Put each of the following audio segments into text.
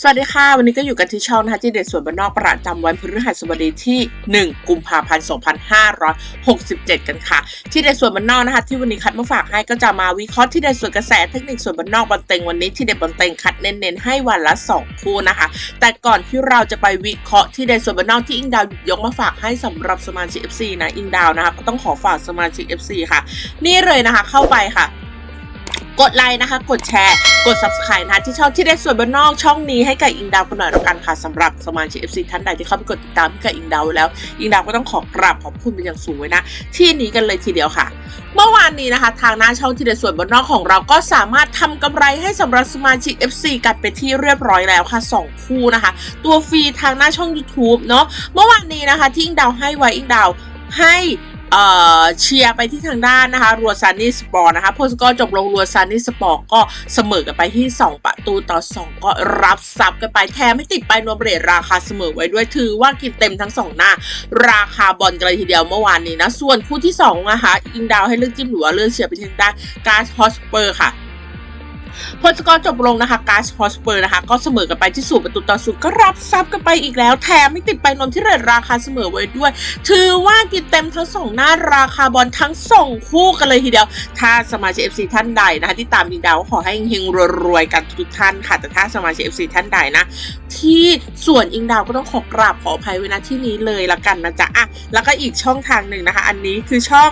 สวัสดีค่ะ วันนี้ก็อยู่กันที่ช่องนะคะที่เด็ดสวนบ้านนอกประจำวันพฤหัสบดีที่ 1 กุมภาพันธ์ 2567 กันค่ะ ที่เด็ดสวนบ้านนอกนะคะที่วันนี้คัดมาฝากให้ก็จะมาวิเคราะห์ที่เด็ดสวนกระแสเทคนิคสวนบ้านนอกบอลเต็งวันนี้ที่เด็ดบอลเต็งคัดเน้นๆให้วันละ 2 คู่นะคะ แต่ก่อนที่เราจะไปวิเคราะห์ที่เด็ดสวนบ้านนอกที่อิงดาวหยิบยกมาฝากให้สำหรับสมาชิก FC นะอิงดาวนะคะก็ต้องขอฝากสมาชิก FC ค่ะ นี่เลยนะคะเข้าไปค่ะ กดไลค์นะคะ กดแชร์ กด subscribe นะคะที่ช่องที่ได้ส่วนบ้านนอกช่องนี้ให้กับอิงดาวกันหน่อยแล้วกันค่ะสำหรับสมาชิก FC ท่านใดที่เข้าไปกดติดตามให้กับอิงดาวแล้ว อิงดาวก็ต้องขอกราบขอบคุณเป็นอย่างสูงไว้นะ ที่นี้กันเลยทีเดียวค่ะ เมื่อวานนี้นะคะ ทางหน้าช่องที่ได้ส่วนบ้านนอกของเราก็สามารถทำกำไรให้สำหรับสมาชิก FC กันไปที่เรียบร้อยแล้วค่ะ 2 คู่นะคะ ตัวฟรีทางหน้าช่อง YouTube เนาะเมื่อวานนี้นะคะที่อิงดาวให้ไว้อิงดาวให้ เชียร์ไปที่ทางด้านนะคะรัวซานี่สปอร์นะคะ โพสก็จบลงรัวซานี่สปอร์ก็เสมอกันไปที่ 2 ประตูต่อ 2 ก็รับซับกันไปแถมไม่ติดไปนวมเรทราคาเสมอไว้ด้วยถือว่ากินเต็มทั้งสองหน้า ราคาบอลกันเลยทีเดียวเมื่อวานนี้นะ ส่วนคู่ที่2นะคะอิงดาวให้เลือกจิ้มหรือว่าเลือกเชียร์ไปที่ทางด้านการ์ดฮอสเปอร์ค่ะ ผลสกอร์จบลงนะคะการ์สฮอสเปอร์นะคะ ก็เสมอกันไปที่สูประตูต่อศูนย์ก็รับซับกันไปอีกแล้ว แถมไม่ติดไปนนที่เรทราคาเสมอไว้ด้วย ถือว่ากินเต็มทั้งสองหน้าราคาบอลทั้งสองคู่กันเลยทีเดียว ถ้าสมาชิก FC ท่านใดนะคะที่ตามอิงดาวขอให้เฮงรวยๆกันทุกท่านค่ะแต่ถ้าสมาชิก FC ท่านใดนะ ที่ส่วนอิงดาวก็ต้องขอกราบขออภัยไว้ณที่นี้เลยละกันนะจ๊ะอะแล้วก็อีกช่องทางหนึ่งนะคะ อันนี้คือช่อง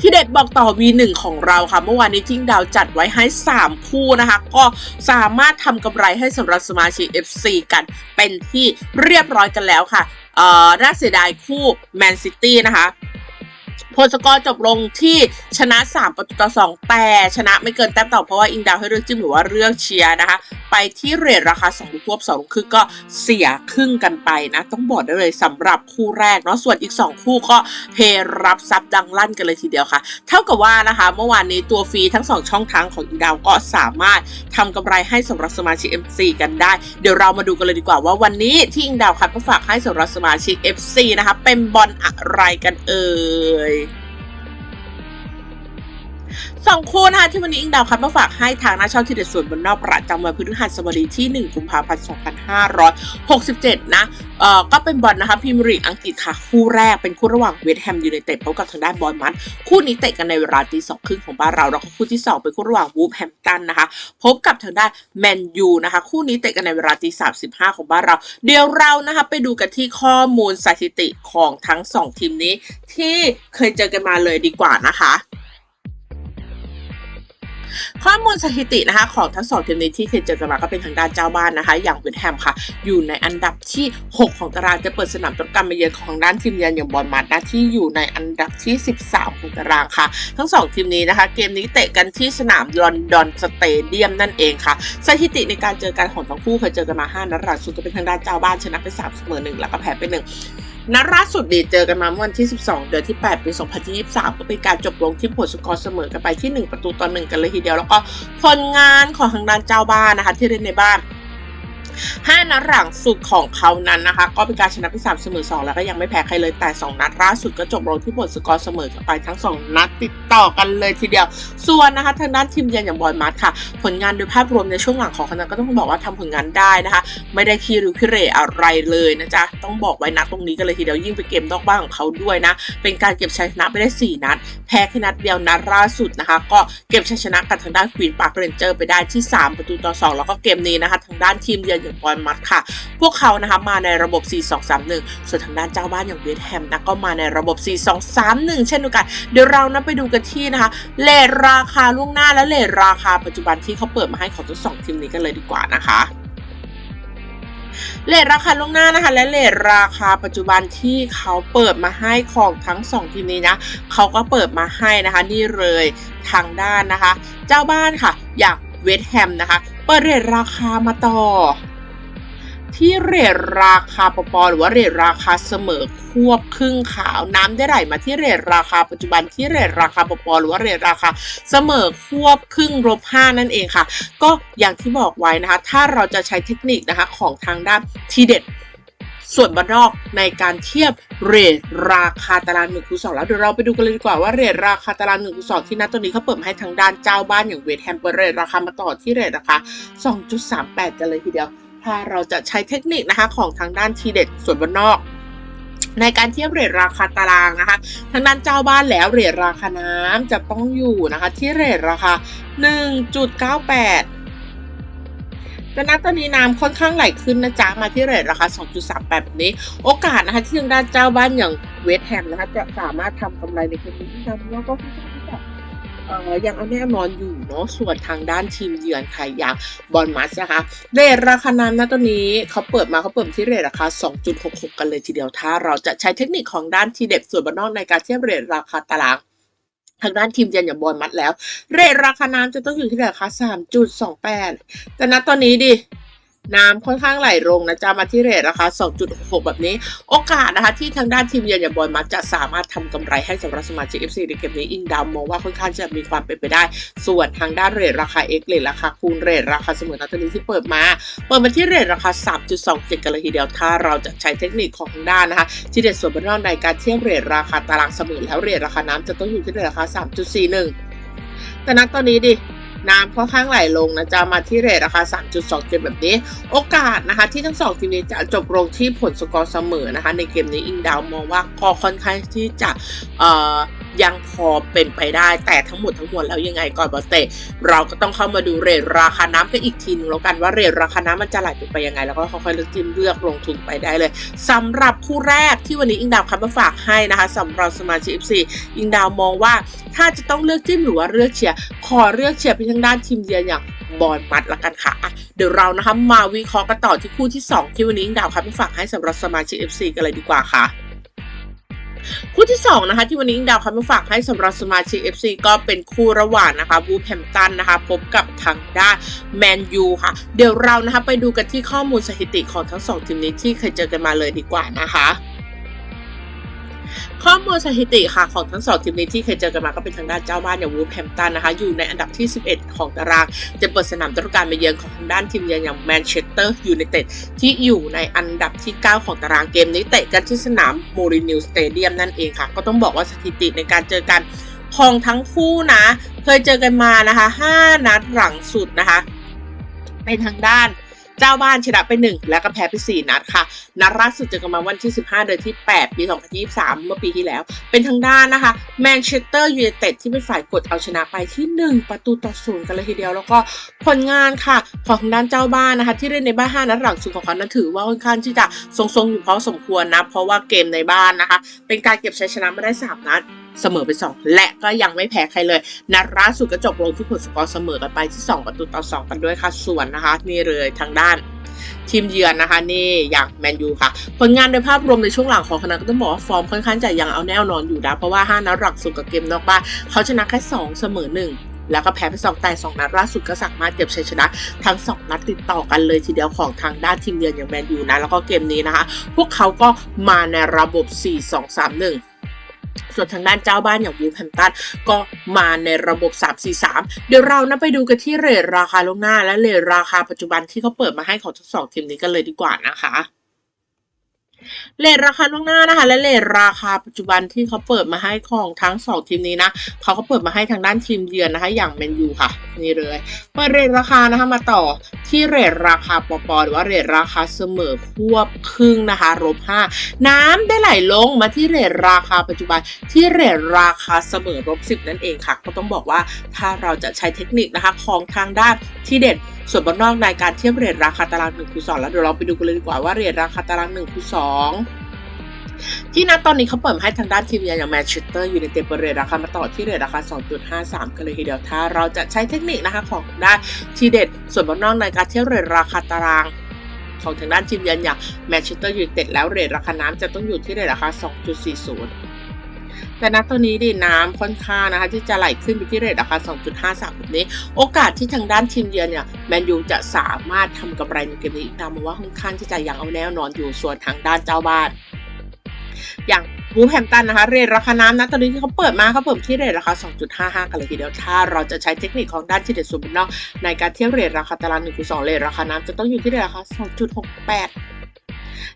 ที่เด็ดบอกต่อ V1 ของเราค่ะ เมื่อวานนี้ทิ้งดาวจัดไว้ให้ 3 คู่นะคะ ก็สามารถทำกำไรให้สำหรับสมาชิก FC กัน เป็นที่เรียบร้อยกันแล้วค่ะเอ่อน่าเสียดายคู่แมนซิตี้นะคะ ผลสกอร์จบลงที่ชนะ 3 ประตูต่อ 2 แต่ชนะไม่เกินแต้มต่อเพราะว่าอิงดาวให้เลือกจิ้มหรือว่าเลือกเชียร์นะคะ ไปที่เรทราคา2ลูกควบ2ครึ่งก็เสียครึ่งกันไปนะ ต้องบอกได้เลยสำหรับคู่แรกเนาะส่วนอีก 2 คู่ก็เพรับซับดังลั่นกันเลยทีเดียวค่ะ เท่ากับว่านะคะ เมื่อวานนี้ตัวฟรีทั้ง 2 ช่องทางของอิงดาวก็สามารถทำกำไรให้สำหรับสมาชิก MC กันได้ เดี๋ยวเรามาดูกันเลยดีกว่าว่าวันนี้ที่อิงดาวคัดมาฝากให้สำหรับสมาชิก FC นะคะเป็นบอลอะไรกันเอ่ย สองคู่นะคะที่วันนี้อิงดาวคัดมาฝากให้ทางหน้าช่องทีเด็ดส่วนบนนอกประจำวันพฤหัสบดีที่ 1 กุมภาพันธ์ 2567 นะเอ่อก็เป็นบอลนะคะพรีเมียร์ลีกอังกฤษค่ะ คู่แรกเป็นคู่ระหว่างเวสต์แฮมยูไนเต็ดพบกับทางด้านบอลมัดคู่นี้เตะกันในเวลาตีสองครึ่งของบ้านเราแล้วก็คู่ที่ 2 เป็นคู่ระหว่างวูฟแฮมตันนะคะพบกับทางด้านแมนยูนะคะคู่นี้เตะกันในเวลาตีสามสิบห้าของบ้านเรา เดี๋ยวเรานะคะไปดูกันที่ข้อมูลสถิติของทั้งสองทีมนี้ ที่เคยเจอกันมาเลยดีกว่านะคะ ข้อมูลสถิตินะคะของทั้งสองทีมนี้ที่เคยเจอกันมาก็เป็นทางด้านเจ้าบ้านนะคะ อย่างเวสต์แฮมค่ะ อยู่ในอันดับที่ 6 ของตารางจะเปิดสนามต้นการมาเยือนของด้านทีมเยือนอย่างบอลมาดนะที่อยู่ในอันดับที่ 13 ของตารางค่ะ ทั้งสองทีมนี้นะคะ เกมนี้เตะกันที่สนามลอนดอนสเตเดียมนั่นเองค่ะ สถิติในการเจอกันของทั้งคู่เคยเจอกันมา 5นัดหลังสุดก็เป็นทางด้านเจ้าบ้านชนะไป3เสมอ1แล้วก็แพ้ไป1 นัดล่าสุดดีเจอกันมาเมื่อวันที่ 12 เดือนที่ 8 ปี 2023 ก็เป็นการจบลงที่ผลสกอร์เสมอกันไปที่ 1 ประตูต่อ 1 กันเลยทีเดียว แล้วก็ผลงานของทางด้านเจ้าบ้านนะคะที่เล่นในบ้าน 5 นัดหลังสุดของเขานั้นนะคะ ก็เป็นการชนะไป3เสมอ2 แล้วก็ยังไม่แพ้ใครเลยแต่ 2 นัดล่าสุดก็จบลงที่ผลสกอร์เสมอกันไปทั้ง 2 นัดติดต่อกันเลยทีเดียว ส่วนนะคะทางด้านทีมเยือนอย่างบอยมัดค่ะ ผลงานโดยภาพรวมในช่วงหลังของเขานั้นก็ต้องบอกว่าทำผลงานได้นะคะ ไม่ได้คีริวคิเรอะไรเลยนะจ๊ะต้องบอกไว้นะตรงนี้กันเลยทีเดียวยิ่งเป็นเกมนอกบ้านของเขาด้วยนะ เป็นการเก็บชัยชนะไปได้ 4 นัด แพ้แค่นัดเดียวนัดล่าสุดนะคะ ก็เก็บชัยชนะกับทางด้านควีนปาร์คเรนเจอร์ไปได้ที่ 3 ประตูต่อ 2 แล้วก็เกมนี้นะคะ ทางด้านทีมเยือนอย่างบอยมัดค่ะ พวกเขานะคะมาในระบบ 4-2-3-1 ส่วนทางด้านเจ้าบ้านอย่างเวสต์แฮมนะก็มาในระบบ 4-2-3-1 เช่นเดียวกัน เดี๋ยวเรานะไปดูกันที่นะคะเลทราคาล่วงหน้าและเลทราคาปัจจุบันที่เขาเปิดมาให้ของทั้งสองทีมนี้กันเลยดีกว่านะคะเลทราคาล่วงหน้านะคะ และเลทราคาปัจจุบันที่เขาเปิดมาให้ของทั้งสองทีมนี้นะเขาก็เปิดมาให้นะคะ นี่เลยทางด้านนะคะ เจ้าบ้านค่ะ อย่างเวสแฮมนะคะ เปิดเรทราคามาต่อ ที่เรทราคาปปหรือว่าเรทราคาเสมอควบครึ่งขาวน้ำได้ไหลมาที่เรทราคาปัจจุบันที่เรทราคาปปหรือว่าเรทราคาเสมอควบครึ่งลบห้านั่นเองค่ะ ก็อย่างที่บอกไว้นะคะ ถ้าเราจะใช้เทคนิคนะคะของทางด้านทีเด็ดส่วนบนนอกในการเทียบเรทราคาตารางหนึ่งคูณสองแล้วเดี๋ยวเราไปดูกันเลยดีกว่าว่าเรทราคาตารางหนึ่งคูณสองที่นัดตัวนี้เขาเปิดให้ทางด้านเจ้าบ้านอย่างเวทแฮมเปิดเรทราคามาต่อที่เรทราคา2.38 กันเลยทีเดียว ถ้าเราจะใช้เทคนิคนะคะของทางด้านทีเด็ดส่วนบนนอกในการเทียบเรทราคาตารางนะคะ ทางด้านเจ้าบ้านแล้วเรทราคาน้ำจะต้องอยู่นะคะ ที่เรทราคา 1.98แต่ณตอนนี้น้ำค่อนข้างไหลขึ้นนะจ๊ะ มาที่เรทราคา 2.38 แบบนี้ โอกาสนะคะ ที่ทางด้านเจ้าบ้านอย่างเวสแฮมนะคะ จะสามารถทำกำไรในเกมนี้ได้เพราะว่าก็ค่อนข้างที่จะเอ่อยังเอาแน่นอนอยู่ เนาะส่วนทางด้านทีมเยือนใครอย่างบอลมัสนะคะเรทราคาน้นนะตอนนี้เขาเปิดมาเขาเปิดที่เรทราคา 2.66 กันเลยทีเดียวถ้า เราจะใช้เทคนิคของด้านทีเด็ดส่วนบ้านนอกในการเทียบเรทราคาตารางทางด้านทีมเยือนอย่างบอลมัดแล้ว เรทราคาน้ำจะต้องอยู่ที่ราคา 3.28 แต่ณตอนนี้ดิ น้ำค่อนข้างไหลลงนะจ๊ะมาที่เรทราคา 2.6 แบบนี้ โอกาสนะคะที่ทางด้านทีมเยือนอย่างบอลมัดจะสามารถทำกำไรให้สำหรับสมาชิก FC ในเกมนี้อิงดาวมองว่าค่อนข้างจะมีความเป็นไปได้ ส่วนทางด้านเรทราคา X เรทราคาคูณเรทราคาเสมอตอนนี้ที่เปิดมา เปิดมาที่เรทราคา 3.27 กันเลยทีเดียวถ้าเราจะใช้เทคนิคของทางด้านนะคะที่เด็ดส่วนบนนอกในการเทียบเรทราคาตารางเสมอแล้วเรทราคาน้ำจะต้องอยู่ที่เรทราคา 3.41แต่ณตอนนี้ดิ น้ำค่อนข้างไหลลงนะจะมาที่เรทราคา 3.27แบบนี้ โอกาสนะคะที่ทั้งสองทีมนี้จะจบลงที่ผลสกอร์เสมอนะคะ ในเกมนี้อิงดาวมองว่าพอค่อนข้างที่จะเอ่อ ยังพอเป็นไปได้ แต่ทั้งหมดทั้งมวลแล้วยังไงก่อนบอสเตเราก็ต้องเข้ามาดูเรทราคาน้ำกันอีกทีนึงแล้วกันว่าเรทราคาน้ำมันจะไหลไปยังไง แล้วก็ค่อยๆเลือกทีมเลือกลงทุนไปได้เลยสำหรับคู่แรกที่วันนี้อิงดาวคับมาฝากให้นะคะสำหรับสมาชิก FC อิงดาวมองว่าถ้าจะต้องเลือกจิ้มหรือว่าเลือกเชียร์ขอเลือกเชียร์ไปทางด้านทีมเยือนอย่างบอลมัดละกันค่ะะเดี๋ยวเรานะคะมาวิเคราะห์กันต่อที่คู่ที่ 2 ที่วันนี้อิงดาวครับมาฝากให้สำหรับสมาชิก FC กันเลยดีกว่าค่ะ คู่ที่2นะคะที่วันนี้ดาวคับมาฝากให้สำหรับสมาชิก FC ก็เป็นคู่ระหว่างนะคะบูแฮมตันนะคะพบกับทางด้านแมนยูค่ะ เดี๋ยวเรานะคะไปดูกันที่ข้อมูลสถิติของทั้งสองทีมนี้ที่เคยเจอกันมาเลยดีกว่านะคะ ข้อมูลสถิติค่ะของทั้งสองทีมนี้ที่เคยเจอกันมาก็เป็นทางด้านเจ้าบ้านอย่างวูฟแฮมตันนะคะอยู่ในอันดับที่ 11 ของตารางจะเปิดสนามฤดูกาลมาเยือนของทางด้านทีมเยือนอย่างแมนเชสเตอร์ยูไนเต็ดที่อยู่ในอันดับที่ 9 ของตารางเกมนี้เตะกันที่สนามโมรินิวสเตเดียมนั่นเองค่ะ ก็ต้องบอกว่าสถิติในการเจอกันของทั้งคู่นะ เคยเจอกันมานะคะ 5 นัดหลังสุดนะคะ เป็นทางด้าน เจ้าบ้านชนะไป 1 แล้วก็แพ้ไป 4 นัดค่ะ นัดล่าสุดเจอกันมาวันที่ 15 เดือนที่ 8 ปี 2023 เมื่อปีที่แล้ว เป็นทางด้านนะคะแมนเชสเตอร์ยูไนเต็ดที่เป็นฝ่ายกดเอาชนะไปที่ 1 ประตูต่อศูนย์กันเลยทีเดียว แล้วก็ผลงานค่ะ ของทางด้านเจ้าบ้านนะคะ ที่เล่นในบ้าน5นัดหลังสุดของเขานั้นถือว่าค่อนข้างที่จะทรงๆอยู่พอสมควรนะเพราะว่าเกมในบ้านนะคะ เป็นการเก็บชัยชนะมาได้ 3 นัด เสมอไป 2 และก็ยังไม่แพ้ใครเลยนัดล่าสุดก็จบลงที่ผลสกอร์เสมอกันไปที่ 2 ประตูต่อ 2 กันด้วยค่ะ ส่วนนะคะ นี่เลยทางด้านทีมเยือนนะคะนี่อย่างแมนยูค่ะ ผลงานโดยภาพรวมในช่วงหลังของคณะก็ต้องบอกว่าฟอร์มค่อนข้างจะยังเอาแน่นอนอยู่นะเพราะว่า 5 นัดหลังสุดกับเกมนอกบ้านเขาชนะแค่ 2 เสมอ 1แล้วก็แพ้ไป2แต่2นัดล่าสุดก็สามารถเก็บชัยชนะทั้ง 2 นัดติดต่อกันเลยทีเดียวของทางด้านทีมเยือนอย่างแมนยูนะ แล้วก็เกมนี้นะคะ พวกเขาก็มาในระบบ 4-2-3-1 ส่วนทางด้านเจ้าบ้านอย่างวูแฮมตันก็มาในระบบ 3-4-3 เดี๋ยวเรานะไปดูกันที่เรทราคาลวงหน้าและเรทราคาปัจจุบันที่เขาเปิดมาให้ของทั้งสองทีมนี้กันเลยดีกว่านะคะ เลทราคาล่วงหน้านะคะ และเลทราคาปัจจุบันที่เขาเปิดมาให้ของทั้งสองทีมนี้นะเขาก็เปิดมาให้ทางด้านทีมเยือนนะคะ อย่างแมนยูค่ะ นี่เลยเปิดเรทราคานะคะมาต่อที่เรทราคาปอปอหรือว่าเรทราคาเสมอควบครึ่งนะคะลบห้าน้ำได้ไหลลงมาที่เรทราคาปัจจุบันที่เรทราคาเสมอลบสิบนั่นเองค่ะ ก็ต้องบอกว่าถ้าเราจะใช้เทคนิคนะคะของทางด้านที่เด็ด ส่วนบนนอกในการเทียบเรทราคาตาราง1คูณ2แล้วเดี๋ยวเราไปดูกันเลยดีกว่าว่าเรทราคาตาราง1คูณ2ที่นัดตอนนี้เขาเปิดให้ทางด้านทีมเยือนอย่างแมนเชสเตอร์อยูไนเต็ดเปิเรทราคามาต่อที่เรทราคา 2.53 กันเลยทีเดียวถ้าเราจะใช้เทคนิคนะคะของด้านทีเด็ด ส่วนบนนอกในการเทียบเรทราคาตารางของทางด้านทีมเยือนอย่างแมนเชสเตอร์ยูไนเต็ดแล้วเรทราคาน้ำจะต้องอยู่ที่เรทราคา 2.40 แต่ณตอนนี้ดิน้ำค่อนข้างนะคะที่จะไหลขึ้นไปที่เรทราคา 2.53แบบนี้ โอกาสที่ทางด้านทีมเยือนเนี่ยแมนยูจะสามารถทำกำไรในเกมนี้ตามมาว่าค่อนข้างที่จะยังเอาแน่นอนอยู่ส่วนทางด้านเจ้าบ้าน อย่างวูแฮมตันนะคะเรทราคาน้ำนะตอนนี้ที่เขาเปิดมาเขาเปิดที่เรทราคา 2.55 กันเลยทีเดียว ถ้าเราจะใช้เทคนิคของด้านที่เด็ดส่วนบนนอกในการเทียบเรทราคาตาราง1คู2เรทราคาน้ำจะต้องอยู่ที่เรทราคา 2.68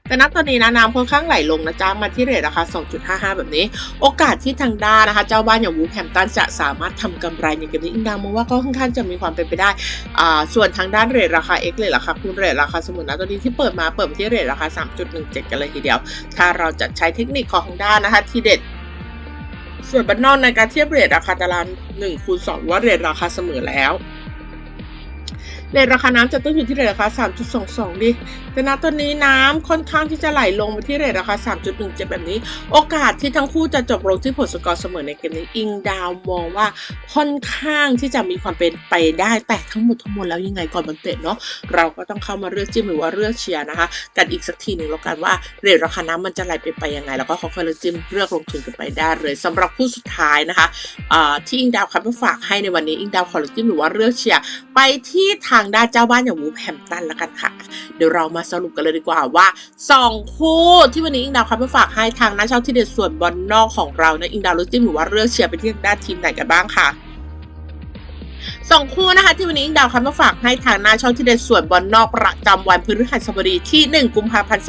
แต่ณตอนนี้นะน้ำค่อนข้างไหลลงนะจ๊ะมาที่เรทราคา 2.55 แบบนี้ โอกาสที่ทางด้านนะคะ เจ้าบ้านอย่างวูแฮมตันจะสามารถทำกำไรในเกมนี้อิงดามองว่าก็ค่อนข้างจะมีความเป็นไปได้อ่าส่วนทางด้านเรทราคา X เลยราคาคูณเรทราคาสมุนนะตอนนี้ที่เปิดมาเปิดที่เรทราคา 3.17 กันเลยทีเดียว ถ้าเราจะใช้เทคนิคของทางด้านนะคะที่เด็ดส่วนบันนอกในการเทียบเรทราคาตาราง1คูณ2ว่าเรทราคาเสมอแล้ว เรทราคาน้ำจะต้องอยู่ที่เรทราคา 3.22 ดิแต่ณตอนนี้น้ำค่อนข้างที่จะไหลลงมาที่เรทราคา 3.17 แบบนี้ โอกาสที่ทั้งคู่จะจบลงที่ผลสกอร์เสมอในเกมนี้อิงดาวมองว่าค่อนข้างที่จะมีความเป็นไปได้แต่ทั้งหมดทั้งมวลแล้วยังไงก่อนมันเตะเนาะเราก็ต้องเข้ามาเลือกจิ้มหรือว่าเลือกเชียร์นะคะ กันอีกสักทีหนึ่งแล้วกันว่าเรทราคาน้ำมันจะไหลไปไปยังไง แล้วก็ค่อยเลือกจิ้มเลือกลงทุนกันไปได้เลยสำหรับคู่สุดท้ายนะคะที่อิงดาวคัดมาฝากให้ในวันนี้อิงดาวขอเลือกจิ้มหรือว่าเลือกเชียร์ไปที่ทาางด้านเจ้าบ้านอย่างวูแฮมตันแล้วกันค่ะ เดี๋ยวเรามาสรุปกันเลยดีกว่าว่า 2 คู่ที่วันนี้อิงดาวคัดมาฝากให้ทางนักเช่าที่เด็ดส่วนบอลนอกของเรานะอิงดาวเลือกจิ้มหรือว่าเลือกเชียร์ไปที่ทางด้านทีมไหนกันบ้างค่ะสองคู่นะคะที่วันนี้อิงดาวคัดมาฝากให้ทางหน้าช่องที่เด็ดส่วนบอลนอกประจำวันพฤหัสบดีที่ 1 กุมภาพันธ์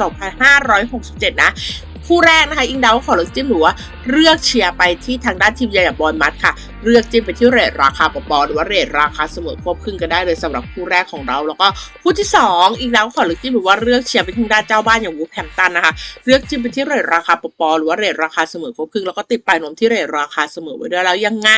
2567 นะ คู่แรกนะคะ อิงดาวขอเลือกจิ้มหรือว่าเลือกเชียร์ไปที่ทางด้านทีมใหญ่อย่างบอลมัดค่ะ เลือกจิ้มไปที่เรทราคาปปหรือว่าเรทราคาเสมอควบครึ่งก็ได้เลยสำหรับคู่แรกของเรา แล้วก็คู่ที่ 2อีกแล้วขอเลือกจิ้มหรือว่าเลือกเชียร์ไปทางด้านเจ้าบ้านอย่างวูแฮมตันนะคะเลือกจิ้มไปที่เรทราคาปปหรือว่าเรทราคาเสมอควบครึ่งแล้วก็ติดปลายนมที่เรทราคาเสมอไว้ด้วยแล้วยังไง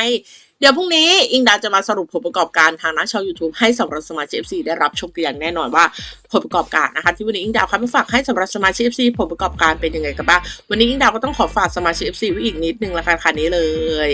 ดี๋ยวพรุ่งนี้อิงดาจะมาสรุปผลประกอบการทางนักชาว YouTube ให้สำหรับสมาชิก FC ได้รับชมกันอย่างแน่นอนว่าผลประกอบการนะคะที่วันนี้อิงดาวคัดมาฝากให้สำหรับสมาชิก FC ผลประกอบการเป็นยังไงกันบ้างวันนี้อิงดาวก็ต้องขอฝากสมาชิก FC ไว้อีกนิดนึงละกันค่ะนี้เลย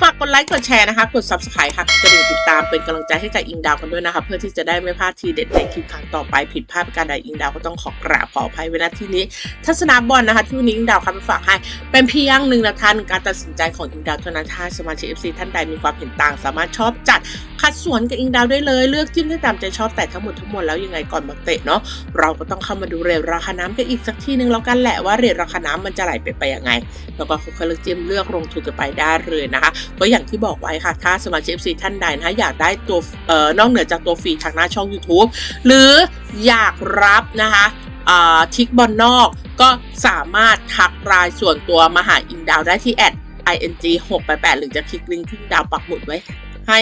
ฝากกดไลค์กดแชร์นะคะ กด subscribe ค่ะกดกระดิ่งติดตามเป็นกำลังใจให้กับอิงดาวกันด้วยนะคะ เพื่อที่จะได้ไม่พลาดทีเด็ดในคลิปครั้งต่อไปผิดพลาดประการใดอิงดาวก็ต้องขอกราบขออภัยไว้ณที่นี้ ทัศนาบอลนะคะที่วันนี้อิงดาวคัดมาฝากให้ เป็นเพียงหนึ่งนวทางการตัดสินใจของอิงดาวเท่านั้นถ้าสมาชิก FC ท่านใดมีความเห็นต่าง สามารถชอบจัดคัดสวนกับอิงดาวได้เลย เลือกจิ้มได้ตามใจชอบแต่ทั้งหมดทั้งมวลแล้วยังไงก่อนมาเตะเนาะเราก็ต้องเข้ามาดูเรทราคาน้ำกันอีกสักทีนึงแล้วกันแหละว่าเรทราคาน้ำมันจะไหลไปไปยังไง แล้วก็ค่อยๆเลือกจิ้มเลือกลงทุนกันไปได้เลยนะคะก็อย่างที่บอกไว้ค่ะ ถ้าสมาชิก FC ท่านใดนะคะอยากได้ตัวเอ่อนอกเหนือจากตัวฟรีทางหน้าช่อง YouTube หรืออยากรับนะคะอ่าทิกบอลนอกก็สามารถทักรายส่วนตัวมาหาอิงดาวได้ที่แอด ing 6 8 8หรือจะคลิกลิงก์ที่อิงดาวปักหมุดไว้ให้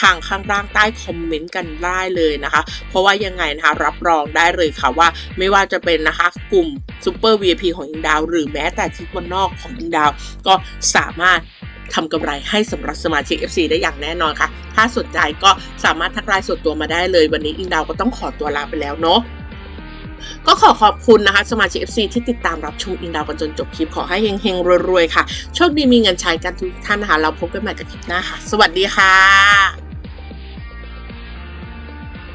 ทางข้างล่างใต้คอมเมนต์กันได้เลยนะคะ เพราะว่ายังไงนะคะรับรองได้เลยค่ะว่า ไม่ว่าจะเป็นนะคะกลุ่มซูเปอร์ VIP ของอิงดาว หรือแม้แต่ทิกบอลนอกของอิงดาว ก็สามารถ ทำกำไรให้สำหรับสมาชิก FC ได้อย่างแน่นอนค่ะ ถ้าสนใจก็สามารถทักไลน์ส่วนตัวมาได้เลย วันนี้อิงดาวก็ต้องขอตัวลาไปแล้วเนาะก็ขอขอบคุณนะคะ สมาชิก FC ที่ติดตามรับชมอิงดาวกันจนจบคลิปขอให้เฮงๆรวยๆค่ะ โชคดีมีเงินใช้กันทุกท่านนะคะ เราพบกันใหม่กับคลิปหน้าค่ะ สวัสดีค่ะ